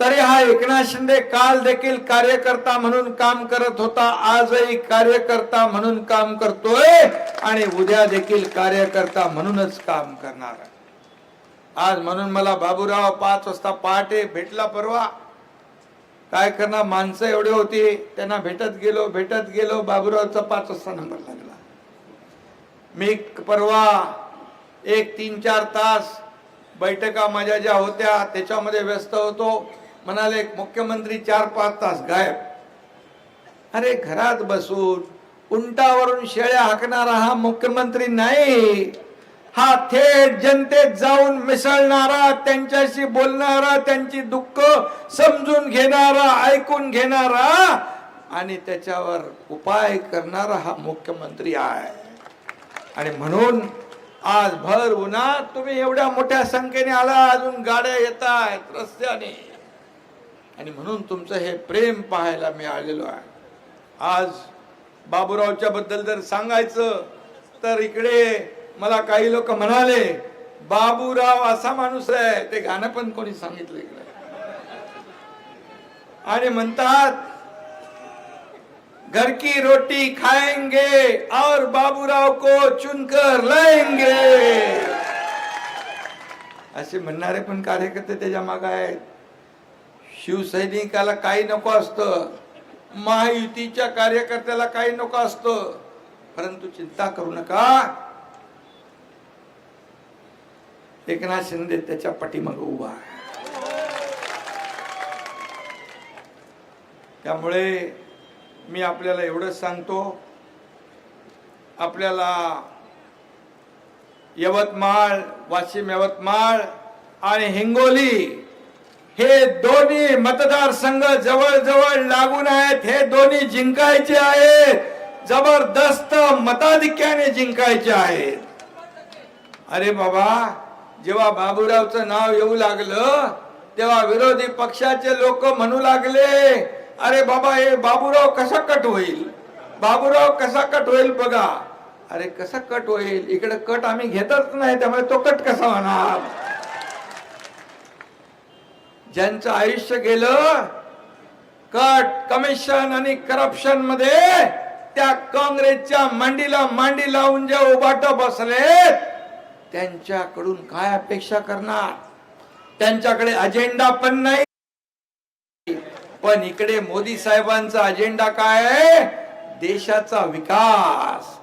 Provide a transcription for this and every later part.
तरी हा एकनाथ शिंदे काल देखील कार्यकर्ता म्हणून काम करत होता. आजही कार्यकर्ता म्हणून काम करतोय आणि उद्या देखील कार्यकर्ता म्हणूनच काम करणार आहे. आज म्हणून मला बाबूराव पाच वाजता पहाटे भेटला परवा. काय करणार? माणसं एवढे होती त्यांना भेटत गेलो भेटत गेलो. बाबूरावचा पाच वाजता नंबर लागला. मी परवा एक तीन चार तास बैठका माझ्या ज्या होत्या त्याच्यामध्ये व्यस्त होतो. म्हणाले मुख्यमंत्री चार पाच तास गायब. अरे घरात बसून उंटावरून शेळ्या हाकणारा हा मुख्यमंत्री नाही. हा थेट जनतेत जाऊन मिसळणारा त्यांच्याशी बोलणारा त्यांची दुःख समजून घेणारा ऐकून घेणारा आणि त्याच्यावर उपाय करणारा हा मुख्यमंत्री आहे. आणि म्हणून आज भर उन्हात तुम्ही एवढ्या मोठ्या संख्येने आला अजून गाड्या येत आहेत रस्त्याने. आणि म्हणून तुमचं हे प्रेम पाहायला मी आलेलो आहे. आज बाबूरावच्या बद्दल जर सांगायचं तर इकडे मला काही लोक म्हणाले बाबूराव असा माणूस आहे. ते गाणं पण कोणी सांगितलं इकडे. आणि म्हणतात घर की रोटी खाएंगे और बाबूराव को चुनकर लाएंगे. असे म्हणणारे पण कार्यकर्ते त्याच्यामागे आहेत. शिवसैनिकाला काही नको असतं. महायुतीच्या कार्यकर्त्याला काही नको असतं. परंतु चिंता करू नका. एकनाथ शिंदे त्याच्या पाठीमागे उभा त्यामुळे मी आपल्याला एवढंच सांगतो. आपल्याला यवतमाळ वाशिम यवतमाळ आणि हिंगोली हे दोन्ही मतदारसंघ जवळ जवळ लागून आहेत. हे दोन्ही जिंकायचे आहेत. जबरदस्त मताधिक्याने जिंकायचे आहेत. अरे बाबा जेव्हा बाबूरावचं नाव येऊ लागलं तेव्हा विरोधी पक्षाचे लोक म्हणू लागले अरे बाबा हे बाबूराव कसा कट होईल? बाबूराव कसा कट होईल बघा. अरे कसा कट होईल? इकडे कट आम्ही घेतच नाही त्यामुळे तो कट कसा होणार? ज्यांचं आयुष्य गेलं कट कमिशन आणि करप्शनमध्ये त्या काँग्रेसच्या मांडीला मांडी लावून जे उभाट बसलेत त्यांच्याकडून काय अपेक्षा करणार? त्यांच्याकडे अजेंडा पण नाही. पण इकडे मोदी साहेबांचा अजेंडा काय आहे? देशाचा विकास.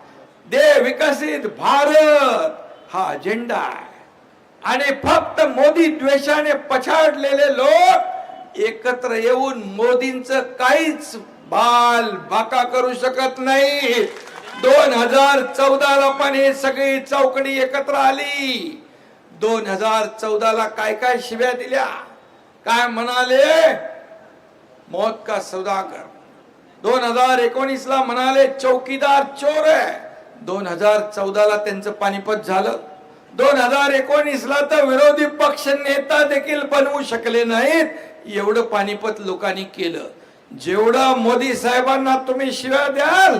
दे विकसित भारत. हा अजेंडा आहे. आणि फक्त मोदी द्वेषाने पछाडलेले लोक एकत्र येऊन मोदींच काहीच बाल बाका करू शकत नाही. दोन हजार चौदाला पण हे सगळी चौकडी एकत्र आली. दोन हजार चौदाला काय काय शिव्या दिल्या? काय म्हणाले? मौत का सौदागर? दोन हजार एकोणीस ला म्हणाले चौकीदार चोर आहे. दोन हजार चौदाला त्यांचं पानिपत झालं. दोन हजार एकोणीसला तर विरोधी पक्ष नेता देखील बनवू शकले नाहीत. एवढं पानिपत लोकांनी केलं. जेवढं मोदी साहेबांना तुम्ही शिव्या द्याल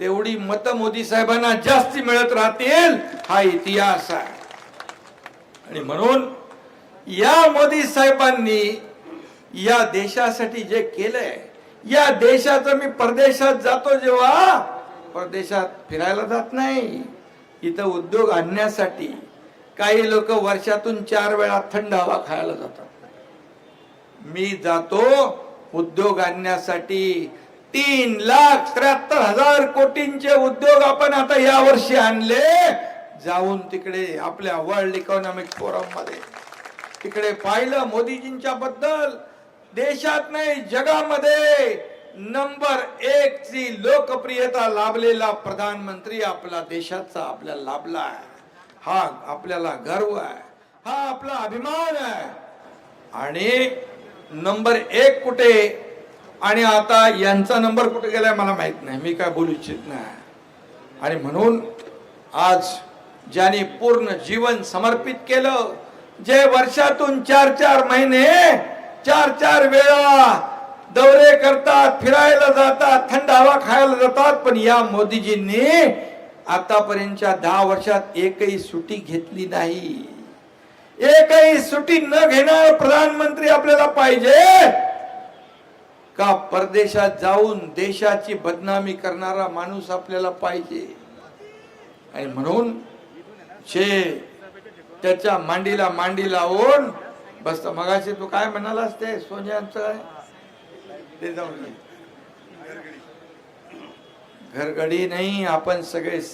तेवढी मत मोदी साहेबांना जास्ती मिळत राहतील हा इतिहास आहे. आणि म्हणून या मोदी साहेबांनी या देशासाठी जे केलंय या देशाचं मी परदेशात जातो जेव्हा परदेशात फिरायला जात नाही. इथं उद्योग आणण्यासाठी काही लोक वर्षातून चार वेळा थंड हवा खायला जातात. मी जातो उद्योग आणण्यासाठी तीन लाख त्र्याहत्तर हजार कोटींचे उद्योग आपण आता या वर्षी आणले. जाऊन तिकडे आपल्या वर्ल्ड इकॉनॉमिक फोरममध्ये. तिकडे पाहिलं मोदीजींच्या बद्दल. देशात नाही जगामध्ये. नंबर एक ची लोकप्रियता लाभलेला प्रधानमंत्री आपला देशाचा आपल्याला लाभला आहे. हा आपल्याला गर्व आहे. हा आपला अभिमान आहे. आणि नंबर एक कुठे? आणि आता यांचा नंबर कुठे गेलाय मला माहीत नाही. मी काय बोलू इच्छित नाही. आणि म्हणून आज ज्यांनी पूर्ण जीवन समर्पित केलं जे वर्षातून चार चार महिने चार चार वेळा दौरे करतात फिरायला जातात थंड हवा खायला जातात. पण या मोदीजींनी आतापर्यंतच्या दहा वर्षात एकही सुटी घेतली नाही. एकही सुट्टी न घेणार प्रधानमंत्री आपल्याला पाहिजे. का परदेशात जाऊन देशाची बदनामी करणारा माणूस आपल्याला पाहिजे? आणि म्हणून शे त्याच्या मांडीला मांडी लावून बस मगाशी तू काय म्हणालास ते सोन्याचं ते जाऊन घरगडी नाही आपण सगळे